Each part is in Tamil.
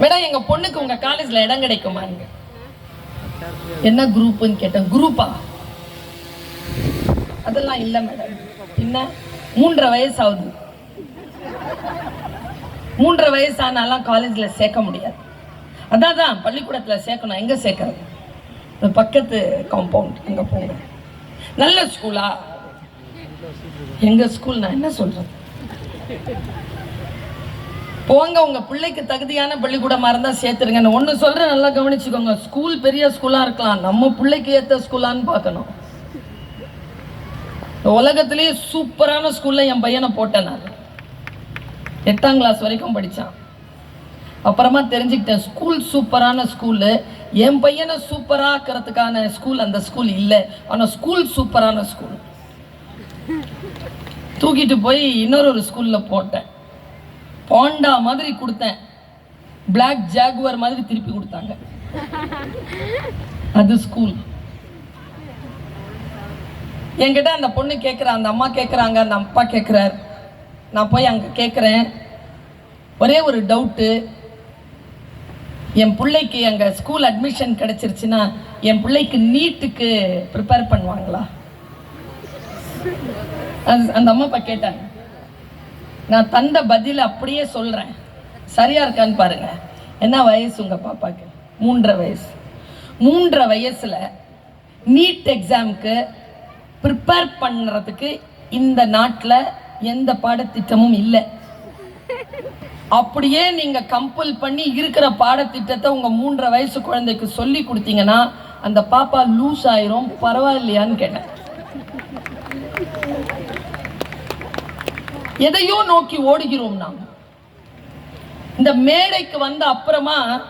மேடம் எங்க பொண்ணுக்கு உங்க காலேஜ்ல இடம் கிடைக்குமாங்க என்ன குரூப்னு கேட்டேன். குரூப்பா? அதெல்லாம் இல்லை மேடம். என்ன மூன்றரை வயசு ஆகுது மூன்றரை வயசு ஆனாலாம் காலேஜ்ல சேர்க்க முடியாது. அதான் தான் பள்ளிக்கூடத்தில் சேர்க்கணும். எங்கே சேர்க்கறது? பக்கத்து காம்பவுண்ட் அங்கே போங்க. நல்ல ஸ்கூலா எங்கள் ஸ்கூல் நான் என்ன சொல்கிறேன் போங்க உங்கள் பிள்ளைக்கு தகுதியான பள்ளிக்கூடமாக இருந்தால் சேர்த்துருங்க நான் சொல்கிறேன் நல்லா கவனிச்சுக்கோங்க. ஸ்கூல் பெரிய ஸ்கூலாக இருக்கலாம். நம்ம பிள்ளைக்கு ஏற்ற ஸ்கூலான்னு பார்க்கணும். உலகத்துலேயே உலகத்திலேயே சூப்பரான ஸ்கூலில் என் பையனை போட்டேன் நான். எட்டாம் கிளாஸ் வரைக்கும் படித்தான் அப்புறமா தெரிஞ்சுக்கிட்டேன் ஸ்கூல் சூப்பரான ஸ்கூலு என் பையனை சூப்பராக்கிறதுக்கான ஸ்கூல் அந்த ஸ்கூல் இல்லை. ஆனால் ஸ்கூல் சூப்பரான ஸ்கூல் தூக்கிட்டு போய் இன்னொரு ஒரு ஸ்கூலில் போட்டேன். பாண்டா மாதிரி கொடுத்தேன். பிளாக் ஜாகுவர் மாதிரி திருப்பி கொடுத்தாங்க. அது ஸ்கூல் என்கிட்ட அந்த பொண்ணு கேட்குற அந்த அம்மா கேட்குறாங்க அந்த அப்பா கேட்குறாரு நான் போய் அங்கே கேட்குறேன் ஒரே ஒரு டவுட்டு என் பிள்ளைக்கு அங்கே ஸ்கூல் அட்மிஷன் கிடச்சிருச்சுன்னா என் பிள்ளைக்கு நீட்டுக்கு ப்ரிப்பேர் பண்ணுவாங்களா? அது அந்த அம்மா அப்பா கேட்டாங்க. நான் தந்த பதில் அப்படியே சொல்கிறேன் சரியாக இருக்கான்னு பாருங்க. என்ன வயசு உங்கள் பாப்பாக்கு? மூன்றரை வயசு. மூன்றரை வயசில் நீட் எக்ஸாமுக்கு ப்ரிப்பேர் பண்ணுறதுக்கு இந்த நாட்டில் எந்த பாடத்திட்டமும் இல்லை. அப்படியே நீங்கள் கம்பல் பண்ணி இருக்கிற பாடத்திட்டத்தை உங்கள் மூன்றரை வயசு குழந்தைக்கு சொல்லி கொடுத்தீங்கன்னா அந்த பாப்பா லூஸ் ஆயிரும் பரவாயில்லையான்னு கேட்டேன். எதையோ நோக்கி ஓடுகிறோம் நாம். இந்த மேடைக்கு வந்த அப்புறமா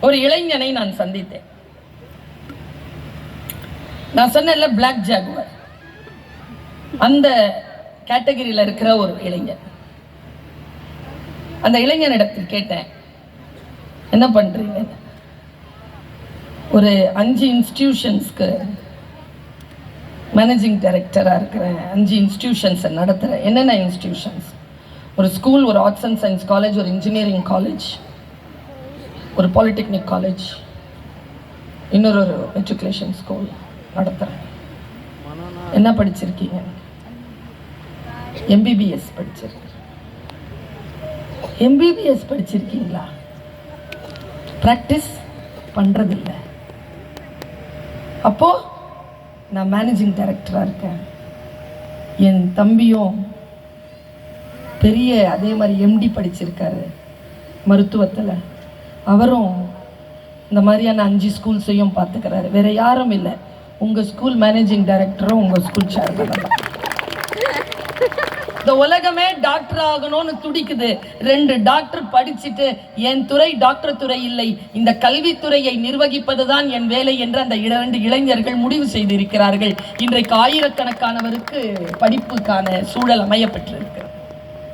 ஒரு இளைஞனை நான் சந்தித்தேன். நான் சொன்னேன்ல பிளாக் ஜாகுவர் அந்த கேட்டகரியில் இருக்கிற ஒரு இளைஞன். அந்த இளைஞனிடத்தில் கேட்டேன் என்ன பண்றீங்க? ஒரு அஞ்சு இன்ஸ்டிடியூஷன்ஸ்க்கு மேனேஜிங் டைரக்டராக இருக்கிறேன் அஞ்சு இன்ஸ்டியூஷன்ஸை நடத்துகிறேன் என்னென்ன இன்ஸ்டியூஷன்ஸ் ஒரு ஸ்கூல் ஒரு ஆர்ட்ஸ் அண்ட் சயின்ஸ் காலேஜ் ஒரு இன்ஜினியரிங் காலேஜ் ஒரு பாலிடெக்னிக் காலேஜ் இன்னொரு ஒரு எஜுகேஷன் ஸ்கூல் நடத்துகிறேன் என்ன படிச்சிருக்கீங்க? எம்பிபிஎஸ் படிச்சிருக்கேன் எம்பிபிஎஸ் படிச்சிருக்கீங்களா? ப்ராக்டிஸ் பண்ணுறதில்ல அப்போது நான் மேனேஜிங் டைரக்டராக இருக்கேன். என் தம்பியும் பெரிய அதே மாதிரி எம்டி படிச்சிருக்காரு மருத்துவத்தில். அவரும் இந்த மாதிரியான அஞ்சு ஸ்கூல்ஸையும் பார்த்துக்கிறாரு. வேற யாரும் இல்லை. உங்கள் ஸ்கூல் மேனேஜிங் டைரக்டரும் உங்கள் ஸ்கூல் சேர்மனும் தான். இந்த உலகமே டாக்டர் ஆகணும்னு துடிக்குது. ரெண்டு டாக்டர் படிச்சுட்டு என் துறை டாக்டர் துறை இல்லை. இந்த கல்வித்துறையை நிர்வகிப்பதுதான் என் வேலை என்று அந்த இரண்டு இளைஞர்கள் முடிவு செய்திருக்கிறார்கள். இன்றைக்கு ஆயிரக்கணக்கானவருக்கு படிப்புக்கான சூழல் அமையப்பட்டிருக்கிறது